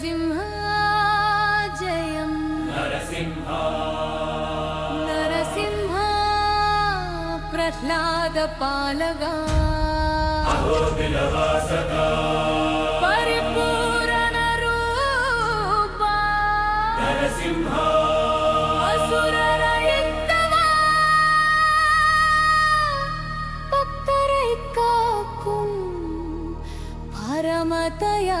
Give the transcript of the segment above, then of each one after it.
नरसिंहा जयं नरसिंहा नरसिंहा प्रह्लादपालगा परिपूरणरूपा नरसिंहा परमतया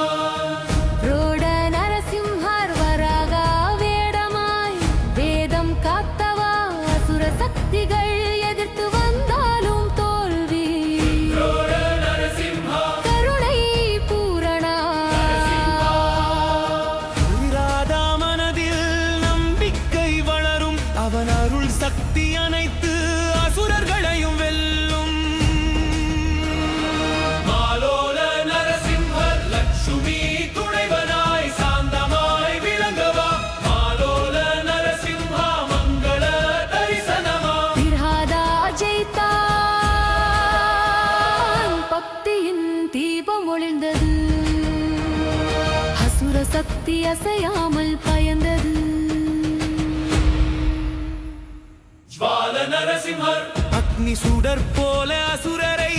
அசுர சக்திகள் ஒளிர்ந்தது. அசுர சக்தி அசையாமல் பயந்தது. அக்னி சுடர் போல அசுரரை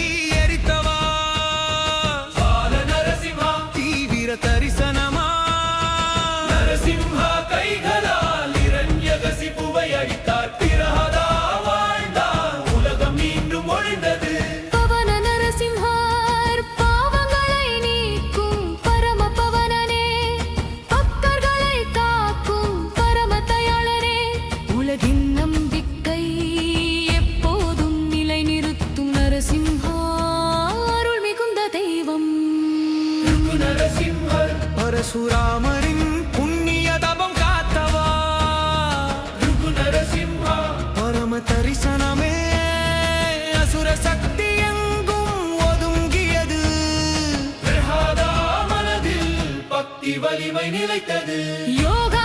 நம்பிக்கை எப்போதும் நிலை நிறுத்தும் நரசிம்ஹா அருள் மிகுந்த தெய்வம். நரசிம்மர் பரசுராமரின் புண்ணிய தபம் காத்தவா? நரசிம்ஹா பரம தரிசனமே அசுர சக்தி எங்கும் ஒதுங்கியது. மனதில் பக்தி வலிமை நிலைத்தது. யோகா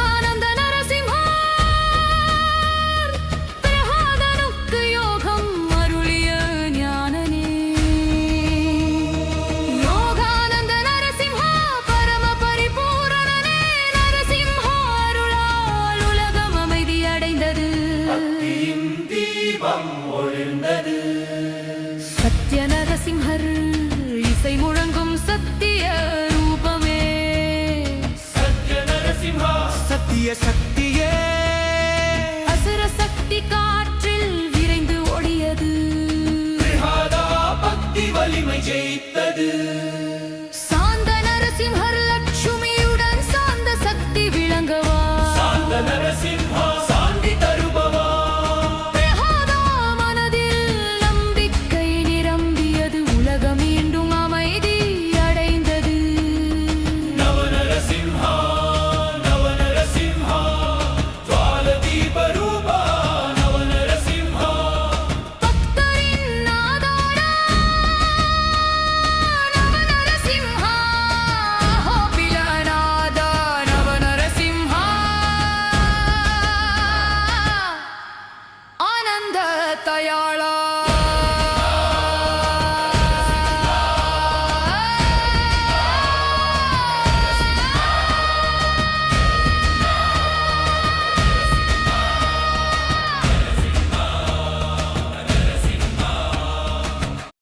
ஹர் இசை முழங்கும் சத்திய ரூபமே. சத்ய நரசிம்ஹா. சத்திய சக்தி